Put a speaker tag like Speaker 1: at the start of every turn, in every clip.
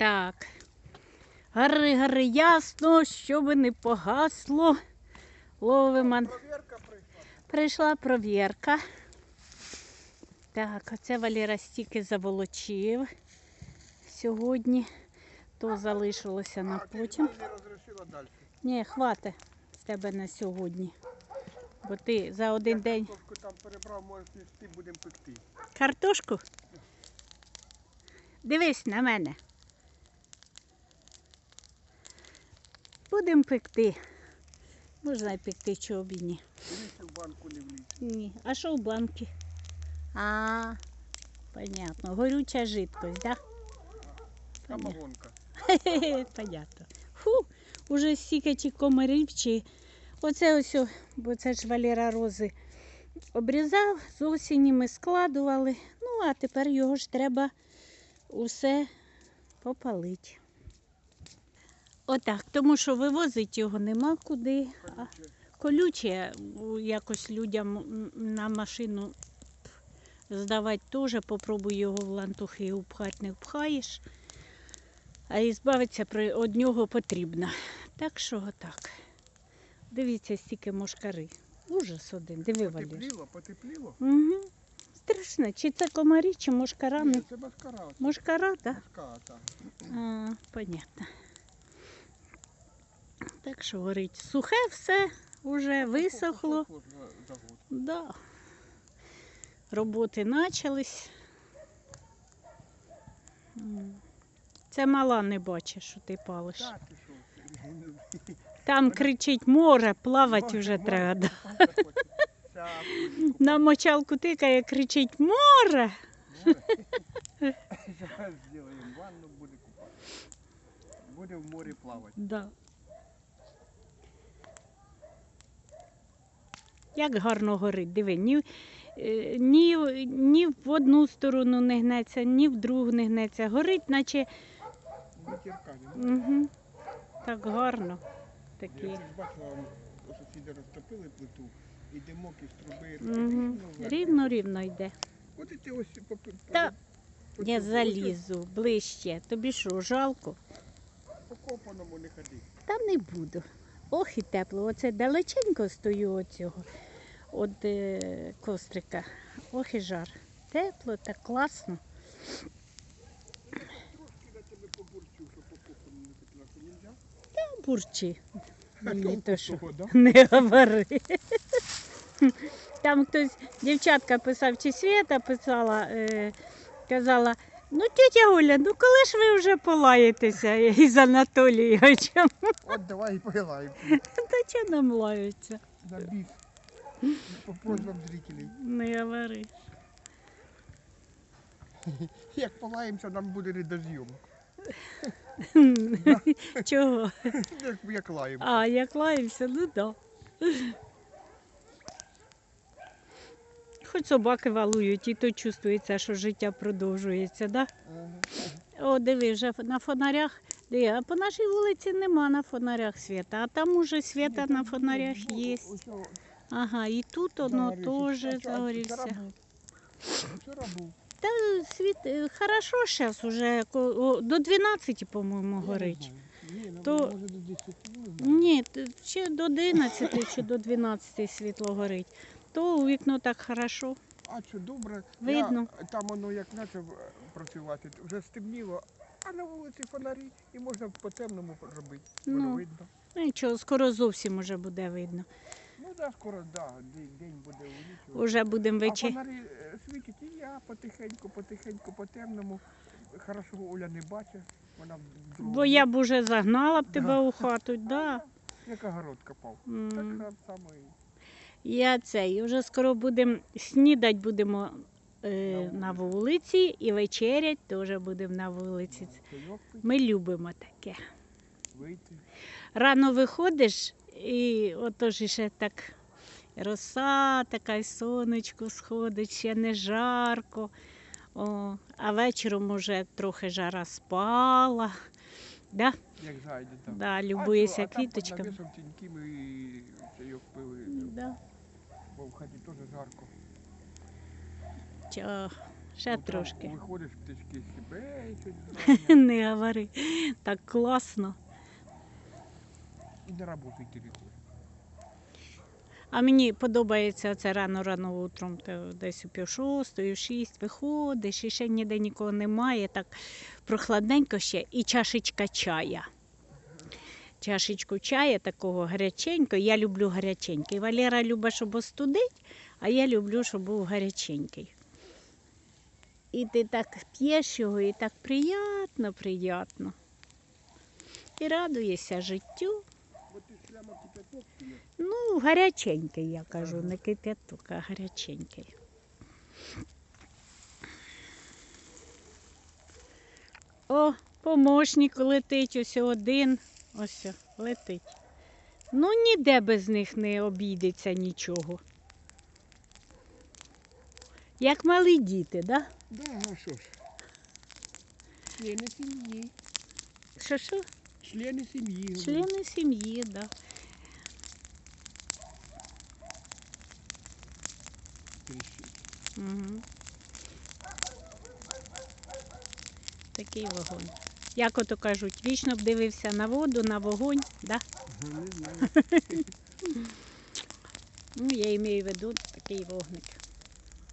Speaker 1: Так. Гари, гари, ясно, щоб не погасло. Ловимо.
Speaker 2: Прийшла.
Speaker 1: Провірка. Так, оце Валера стільки заволочив сьогодні. То залишилося на потім. Ні, хватить з тебе на сьогодні. Бо ти за один день
Speaker 2: Картошку там перебрав, може ти будемо пекти.
Speaker 1: картошку. Дивись на мене. Будемо пекти. Можна й пекти, чого б і ні.
Speaker 2: В банку не вліз.
Speaker 1: Ні. А що в банки? А, понятно. Горюча жидкость, так? Да?
Speaker 2: Самогонка.
Speaker 1: Понятно. Фу, уже стільки ті комарів чи. Оце ось, бо це ж Валера рози обрізав, з осені ми складували. Ну, а тепер його ж треба усе попалити. Отак, тому що вивозити його нема куди.
Speaker 2: Колюче.
Speaker 1: якось людям на машину здавати теж. Попробуй його в лантухи упхати, не впхаєш. А і збавитися при- від нього потрібно. Так що отак. Дивіться, стільки мошкари. Ужас один. Диви, Валір.
Speaker 2: Потепліло, потепліло.
Speaker 1: Угу. Страшно. Чи це комарі, чи мошкара?
Speaker 2: Ні, це маскара. оце.
Speaker 1: Мошкара, так?
Speaker 2: Маска, так.
Speaker 1: А, понятно. Так що горить. Сухе все, вже висохло. Да. Роботи почались. Це мала не бачить, що ти палиш. Там кричить море, плавати вже треба. На мочалку тикає, кричить море.
Speaker 2: Зараз зробимо ванну, буде купатися. Буде в морі плавати.
Speaker 1: Як гарно горить, диви, ні, е, ні, ні в одну сторону не гнеться, ні в другу не гнеться. Горить, наче угу, так гарно.
Speaker 2: Я
Speaker 1: Такі.
Speaker 2: тут бачила, сусіда розтопили плиту, і димок із труби.
Speaker 1: Угу. Рівно, рівно йде.
Speaker 2: От і ти ось по,
Speaker 1: Та, Я залізу ближче. Тобі що, жалко?
Speaker 2: По копаному не ходи.
Speaker 1: Та не буду. Ох і тепло. Оце далеченько стою від цього, від е, кострика. Ох і жар. Тепло, так класно.
Speaker 2: По копаному не
Speaker 1: то що. Не говори. Там хтось, дівчатка писав, чи Свята писала, е, казала, ну тетя Оля, ну коли ж ви вже полаєтеся із Анатолійовичем?
Speaker 2: От давай і погилаємо.
Speaker 1: Та чого нам лаються?
Speaker 2: На біс. По просьбам зрителей.
Speaker 1: Не говори.
Speaker 2: Як полаємося, нам буде не до зйомок.
Speaker 1: Чого?
Speaker 2: Як, як лаємо.
Speaker 1: А, як лаємося, ну да. Хоч собаки валують, і то чувствується, що життя продовжується, да? О, диви, вже на фонарях. Диви, а по нашій вулиці нема на фонарях світа, а там уже світа на фонарях є. Ага, і тут воно теж загорівся. Та світ е, хорошо зараз уже до 12, по-моєму, горить.
Speaker 2: Ну,
Speaker 1: То-
Speaker 2: може до 10, не знаю.
Speaker 1: Ні, ще до 11 чи до 12 світло горить. То у вікно так хорошо.
Speaker 2: А що добре,
Speaker 1: Видно.
Speaker 2: Я, там воно як почав е, працювати, вже стемніло, а на вулиці фонарі і можна по темному робити. Воно
Speaker 1: Ну.
Speaker 2: видно.
Speaker 1: Ну нічого, скоро зовсім уже буде видно.
Speaker 2: Ну так, да, скоро да, день, буде увеличуватися.
Speaker 1: Уже будемо
Speaker 2: А
Speaker 1: вечір.
Speaker 2: фонарі е, світять, і я потихеньку, потихеньку, по темному. Хорошо Оля не бачить, вона в другому.
Speaker 1: Бо я б уже загнала б тебе
Speaker 2: Да.
Speaker 1: у хату, да.
Speaker 2: Як огород копав.
Speaker 1: М.
Speaker 2: Так само і.
Speaker 1: Я цей, вже скоро будемо снідати будемо е,
Speaker 2: На
Speaker 1: вулиці і вечерять теж будемо на вулиці. Ми любимо таке. Рано виходиш і отож ще так роса, така й сонечко сходить, ще не жарко. О, а вечором уже трохи жара спала. Да?
Speaker 2: Як зайде там.
Speaker 1: Да,
Speaker 2: під
Speaker 1: квіточками. Да.
Speaker 2: Бо в хаті теж жарко.
Speaker 1: Чо, ще
Speaker 2: Утром
Speaker 1: трошки.
Speaker 2: Виходиш, птички сібеють,
Speaker 1: Не говори. Так класно.
Speaker 2: і на роботу йти не.
Speaker 1: А мені подобається це рано-рано утром, то десь у пів шостої, шість виходиш, і ще ніде нікого немає, так прохладненько ще, і чашечка чая. Чашечку чая такого гаряченького. Я люблю гаряченький. Валера любить, щоб остудить, а я люблю, щоб був гаряченький. І ти так п'єш його, і так приємно, приємно. І радуєшся життю. Ну, гаряченький, я кажу, не кип'яток, а гаряченький. О, помощник летить, ось один. Ось о, летить. Ну, ніде без них не обійдеться нічого. Як малі діти, да?
Speaker 2: Да, а що ж? Члени сім'ї.
Speaker 1: Що що?
Speaker 2: Члени сім'ї.
Speaker 1: Члени сім'ї, да.
Speaker 2: Тріщить.
Speaker 1: Угу. Такий вогонь. Як ото кажуть, вічно б дивився на воду, на вогонь, да? Ну, я маю в виду такий вогник.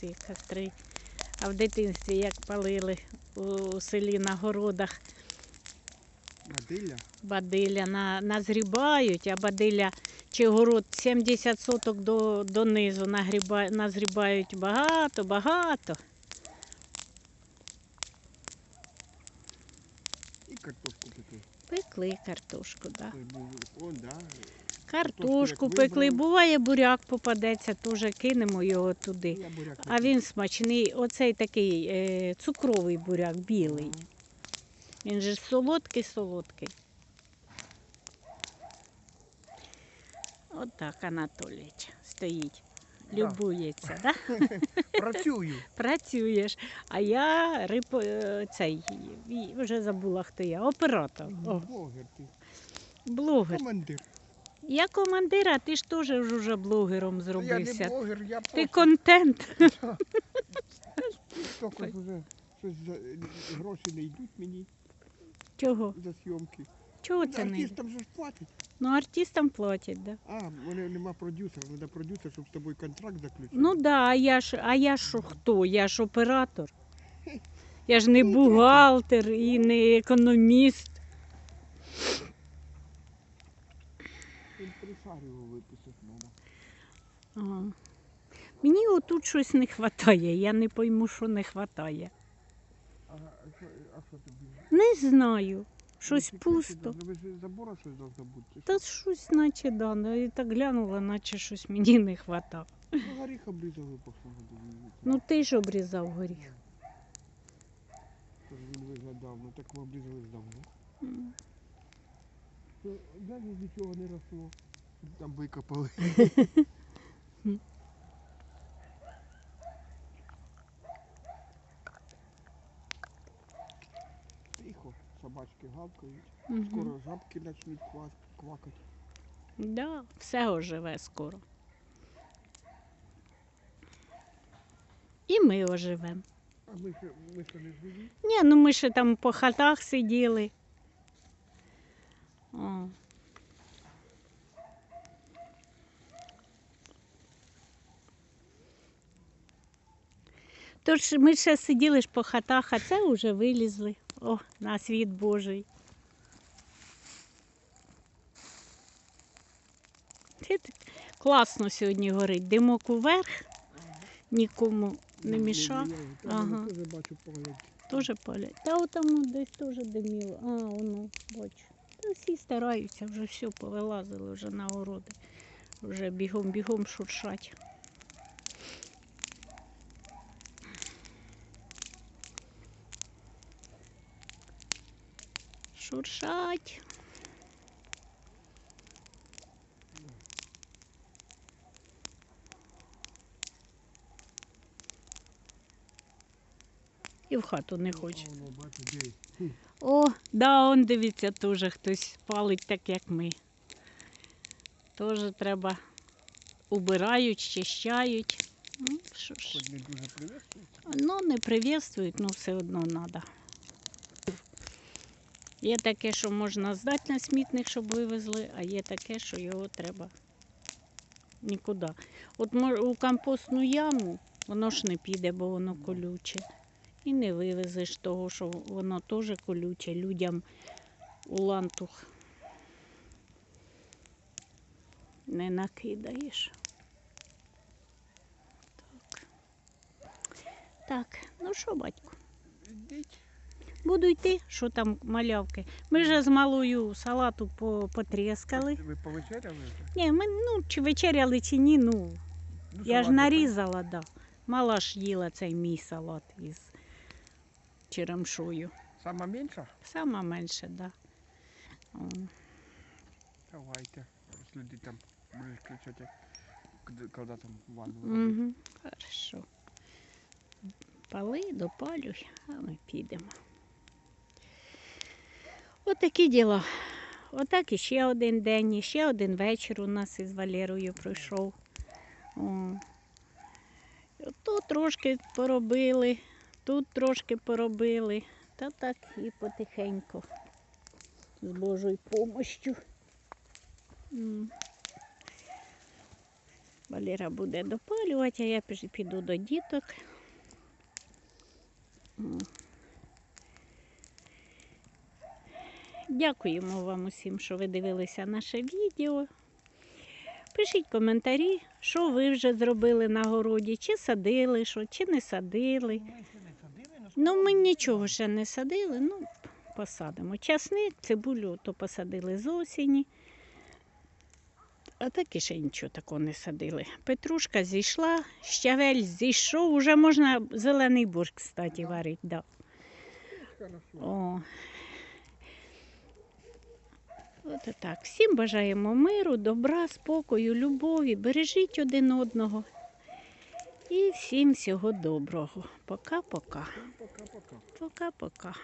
Speaker 1: Ці костри. А в дитинстві як палили у селі на городах
Speaker 2: Мадилля?
Speaker 1: бадилля, на, назрібають, а бадилля чи город 70 соток до, донизу нагріба, назрібають багато, багато.
Speaker 2: І картошку пекли.
Speaker 1: Пекли картошку, да. Картошку пекли. Буває, буряк попадеться, теж кинемо його туди. А він смачний, оцей такий е, цукровий буряк, білий. Він же солодкий, солодкий. Отак Анатолійович стоїть. Любується, да?
Speaker 2: Працюю.
Speaker 1: працюєш. А я рипо, е, цей, вже забула, хто я, оператор, О,
Speaker 2: Блогер ти.
Speaker 1: блогер.
Speaker 2: Командир.
Speaker 1: Я командира, ти ж теж вже блогером зробився.
Speaker 2: Я не блогер, я
Speaker 1: Ти
Speaker 2: просто
Speaker 1: контент.
Speaker 2: тільки вже щось за- гроші не йдуть мені
Speaker 1: Чого?
Speaker 2: за зйомки.
Speaker 1: Чого це не?
Speaker 2: Артистам же ж платять.
Speaker 1: Ну, артистам платять, да.
Speaker 2: А, в мене нема продюсера, треба продюсер, щоб з тобою контракт заключити.
Speaker 1: Ну да, а я ж, а я ж хто? Я ж оператор. Я ж не бухгалтер і не економіст.
Speaker 2: Імпресаріо виписати треба.
Speaker 1: Ага. Мені отут щось не вистачає, я не пойму, що не вистачає.
Speaker 2: А, а що тобі?
Speaker 1: Не знаю. Щось пусто.
Speaker 2: забора щось бути.
Speaker 1: Та щось, наче да, ну, і так глянула, наче щось мені не вистачало.
Speaker 2: Ну, горіх обрізали по всьому.
Speaker 1: Ну ти ж обрізав горіх.
Speaker 2: Тож він виглядав, ну так ми обрізали ж давно.
Speaker 1: М.
Speaker 2: Далі нічого не росло. Там викопали. собачки гавкають.
Speaker 1: Мгм.
Speaker 2: Скоро жабки почнуть ква- квакати.
Speaker 1: Да, все оживе скоро. І ми оживемо.
Speaker 2: А ми ще, ми ще не живі.
Speaker 1: Ні, ну ми ще там по хатах сиділи. О. Тож ми ще сиділи ж по хатах, а це вже вилізли. О, на світ Божий. Класно сьогодні горить. Димок уверх, нікому не мішав.
Speaker 2: Ага. Теж
Speaker 1: палять. Та отам десь теж диміло. А, воно, бачу. Та всі стараються, вже все повилазили вже на городи. Вже бігом-бігом шуршать. Шуршать. І в хату не хоче.
Speaker 2: Де.
Speaker 1: О, да, он дивіться, теж хтось палить так, як ми. Теж треба убирають, чищають. Ну, що ж. Ну, не приветствують, ну все одно треба. Є таке, що можна здати на смітник, щоб вивезли, а є таке, що його треба нікуди. От у компостну яму воно ж не піде, бо воно колюче. І не вивезеш того, що воно теж колюче людям у лантух не накидаєш. Так. Так, ну що, батько?
Speaker 2: Йдіть.
Speaker 1: Буду йти, що там малявки. Ми вже з малою салату по- потріскали.
Speaker 2: Ви повечеряли?
Speaker 1: Ні, ми ну, чи вечеряли, чи ні, ну,
Speaker 2: Ну,
Speaker 1: я ж нарізала, да. Мала ж їла цей мій салат із черемшою.
Speaker 2: Сама менша?
Speaker 1: Сама менше, да.
Speaker 2: Давайте. Ось люди там будуть кричати, коли там ванну.
Speaker 1: Угу, хорошо. Пали, допалюй, а ми підемо. Отакі діла. Отак іще один день, і ще один вечір у нас із Валерою пройшов. О. Тут трошки поробили, тут трошки поробили. Та так і потихеньку. З Божою помощю. Валера буде допалювати, а я піду до діток. Дякуємо вам усім, що ви дивилися наше відео. Пишіть коментарі, що ви вже зробили на городі, чи садили, що, чи не садили.
Speaker 2: Ми
Speaker 1: Ну, ми нічого ще не садили, ну, посадимо. Часник, цибулю то посадили з осені. А так і ще нічого такого не садили. Петрушка зійшла, щавель зійшов, уже можна зелений борщ, кстати, варити. Да. О. От так. Всім бажаємо миру, добра, спокою, любові. Бережіть один одного. І всім всього доброго. Пока-пока.
Speaker 2: Пока-пока.
Speaker 1: Пока-пока.